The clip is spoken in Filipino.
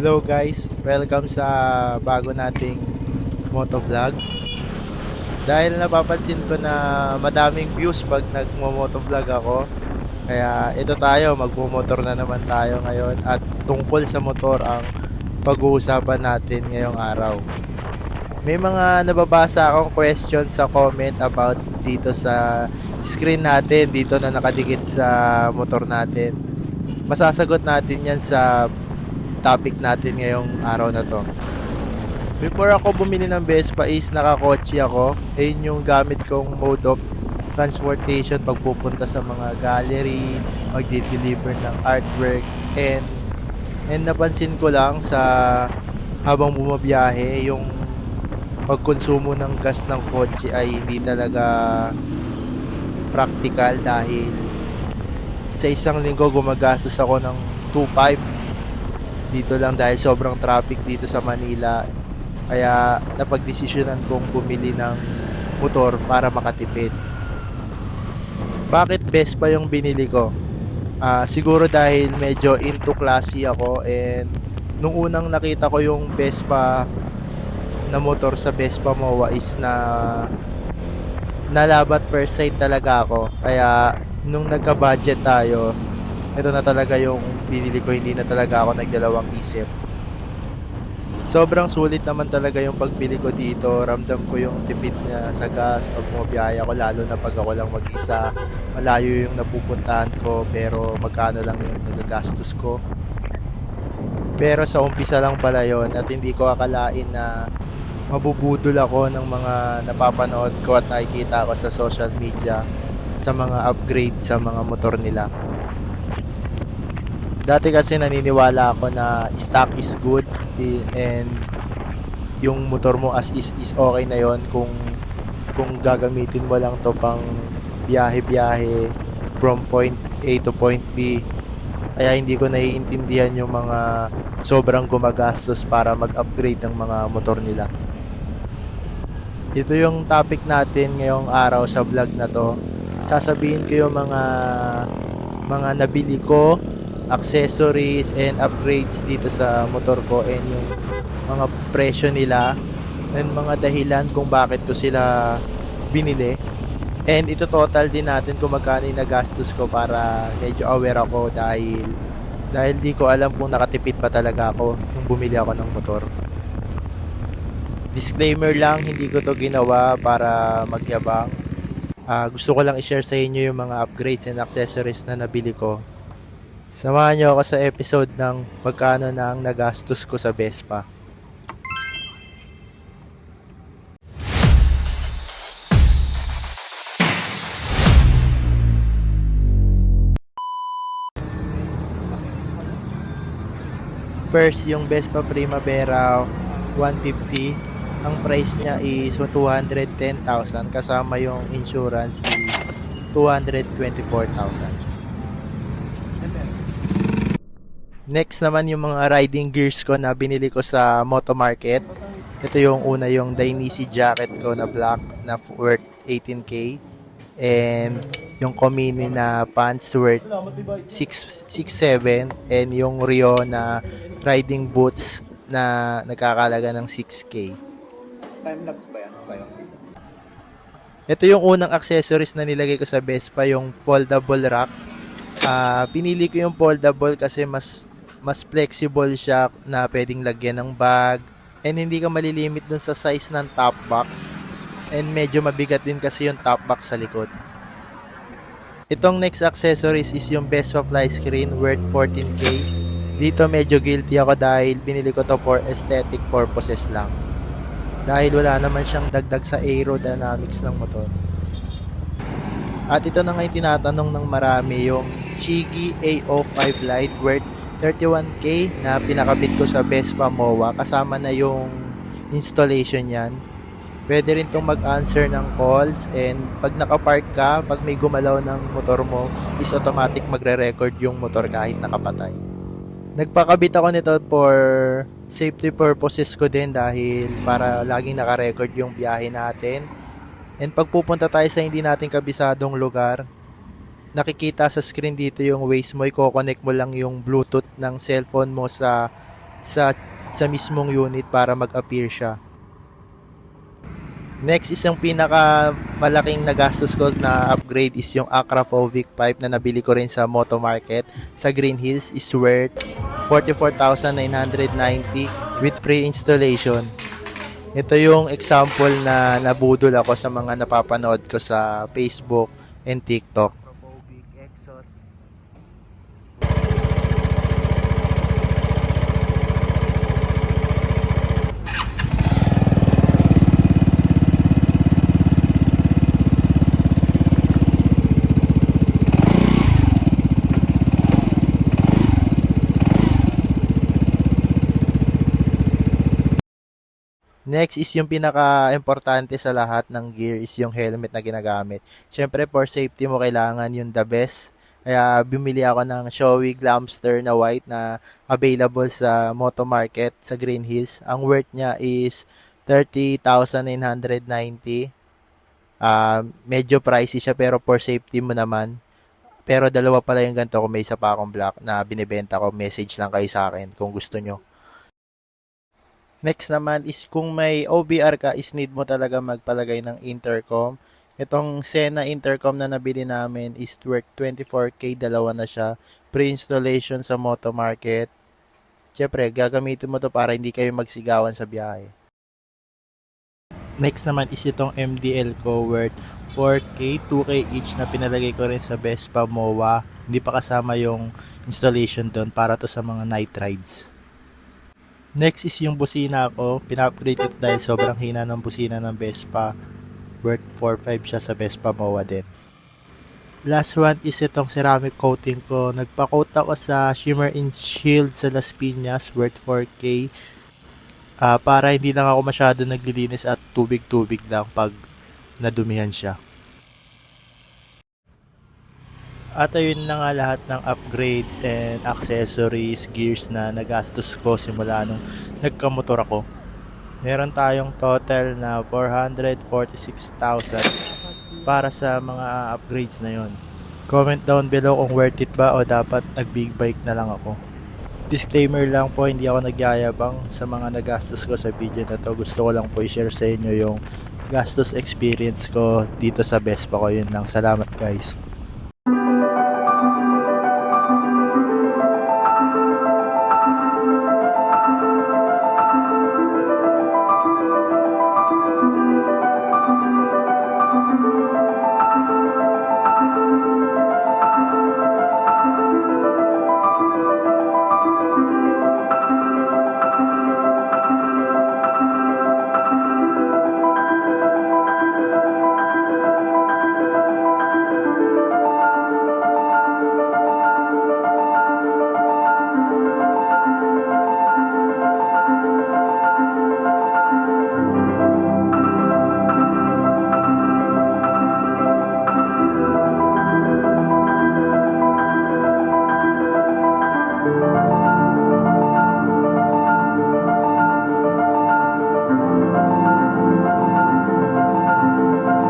Hello guys, welcome sa bago nating motovlog. Dahil napapansin ko na madaming views pag nagmo-motovlog ako. Kaya ito tayo, magmo-motor na naman tayo ngayon at tungkol sa motor ang pag-uusapan natin ngayong araw. May mga nababasa akong question sa comment about dito sa screen natin, dito na nakadikit sa motor natin. Masasagot natin yan sa topic natin ngayong araw na to. Before ako bumili ng Vespa is nakakotse ako. Ayun yung gamit kong mode of transportation pag pupunta sa mga gallery, magdi-deliver ng artwork, and and napansin ko lang sa habang bumabiyahe yung pagkonsumo ng gas ng kotse ay hindi talaga practical dahil sa isang linggo gumagastos ako ng 2.5 dito lang dahil sobrang traffic dito sa Manila kaya napagdesisyonan kong bumili ng motor para makatipid bakit Vespa yung binili ko? Ah, siguro dahil medyo into classy ako and nung unang nakita ko yung Vespa na motor sa Vespa MOA is na nalabat first sight talaga ako. Kaya nung nagka-budget tayo, ito na talaga yung binili ko, hindi na talaga ako nagdalawang isip. Sobrang sulit naman talaga yung pagbili ko dito. Ramdam ko yung tipid niya sa gas pag bumabiyahe ako, lalo na pag ako lang mag-isa. Malayo yung napupuntahan ko, pero magkano lang yung nagagastos ko. Pero sa umpisa lang pala yon at hindi ko akalain na mabubudol ako ng mga napapanood ko at nakikita ko sa social media sa mga upgrade sa mga motor nila. Dati kasi naniniwala ako na stock is good and yung motor mo as is is okay na yon kung kung gagamitin mo lang to pang biyahe-biyahe from point A to point B kaya hindi ko naiintindihan yung mga sobrang gumagastos para mag-upgrade ng mga motor nila. Ito yung topic natin ngayong araw sa vlog na to. Sasabihin ko yung mga mga nabili ko, accessories and upgrades dito sa motor ko and yung mga presyo nila and mga dahilan kung bakit ko sila binili. And ito total din natin kung magkano yung nagastos ko para medyo aware ako dahil dahil di ko alam kung nakatipid pa talaga ako nung bumili ako ng motor. Disclaimer lang, hindi ko to ginawa para magyabang. Ah, gusto ko lang i-share sa inyo yung mga upgrades and accessories na nabili ko. Samahan nyo ako sa episode ng magkano na ang nagastos ko sa Vespa. First, yung Vespa Primavera 150. Ang price niya is 210,000 kasama yung insurance is 224,000. Next naman yung mga riding gears ko na binili ko sa Moto Market. Ito yung una yung Dainese jacket ko na black na worth 18k and yung Komini na pants worth 6 6'7 and yung Rio na riding boots na nagkakalaga ng 6k. Time-lapse ba yan sa'yo? Ito yung unang accessories na nilagay ko sa Vespa, yung foldable rack. Ah, pinili ko yung foldable kasi mas mas flexible siya na pwedeng lagyan ng bag and hindi ka malilimit dun sa size ng top box and medyo mabigat din kasi yung top box sa likod. Itong next accessories is yung Vespa fly screen worth 14k. Dito medyo guilty ako dahil binili ko to for aesthetic purposes lang. Dahil wala naman siyang dagdag sa aerodynamics ng motor. At ito na nga yung tinatanong ng marami, yung Chigi AO5 Lite worth 31k na pinakabit ko sa Vespa MOA kasama na yung installation yan. Pwede rin itong mag-answer ng calls and pag nakapark ka, pag may gumalaw ng motor mo, is automatic magre-record yung motor kahit nakapatay. Nagpakabit ako nito for safety purposes ko din dahil para laging naka-record yung biyahe natin. And pag pupunta tayo sa hindi natin kabisadong lugar, nakikita sa screen dito yung Waze mo, i-connect mo lang yung Bluetooth ng cellphone mo sa sa sa mismong unit para mag-appear siya. Next is yung pinaka malaking nagastos ko na upgrade is yung Akrafovic pipe na nabili ko rin sa Moto Market sa Green Hills is worth 44,990 with pre-installation. Ito yung example na nabudol ako sa mga napapanood ko sa Facebook and TikTok. Next is yung pinaka-importante sa lahat ng gear is yung helmet na ginagamit. Siyempre, for safety mo kailangan yung the best. Kaya bumili ako ng Shoei Glamster na white na available sa Moto Market sa Green Hills. Ang worth niya is 30,990. Ah, medyo pricey siya pero for safety mo naman. Pero dalawa pala yung ganito kung may isa pa akong black na binibenta ko. Message lang kayo sa akin kung gusto nyo. Next naman is kung may OBR ka is need mo talaga magpalagay ng intercom. Itong Sena intercom na nabili namin is worth 24k, dalawa na siya. Pre-installation sa Moto Market. Siyempre, gagamitin mo to para hindi kayo magsigawan sa biyahe. Next naman is itong MDL ko worth 4k, 2k each na pinalagay ko rin sa Vespa MOA. Hindi pa kasama yung installation doon para to sa mga night rides. Next is yung busina ko. Pina-upgrade ko dahil sobrang hina ng busina ng Vespa. Worth 4.5 siya sa Vespa MOA din. Last one is itong ceramic coating ko. Nagpa-coat ako sa Shimmer and Shield sa Las Piñas worth 4K. Ah, para hindi lang ako masyado naglilinis at tubig-tubig lang pag nadumihan siya. At ayun na nga lahat ng upgrades and accessories, gears na nagastos ko simula nung nagkamotor ako. Meron tayong total na 446,000 para sa mga upgrades na yon. Comment down below kung worth it ba o dapat nag-big bike na lang ako. Disclaimer lang po, hindi ako nagyayabang sa mga nagastos ko sa video na to. Gusto ko lang po i-share sa inyo yung gastos experience ko dito sa Vespa ko. Yun lang. Salamat guys.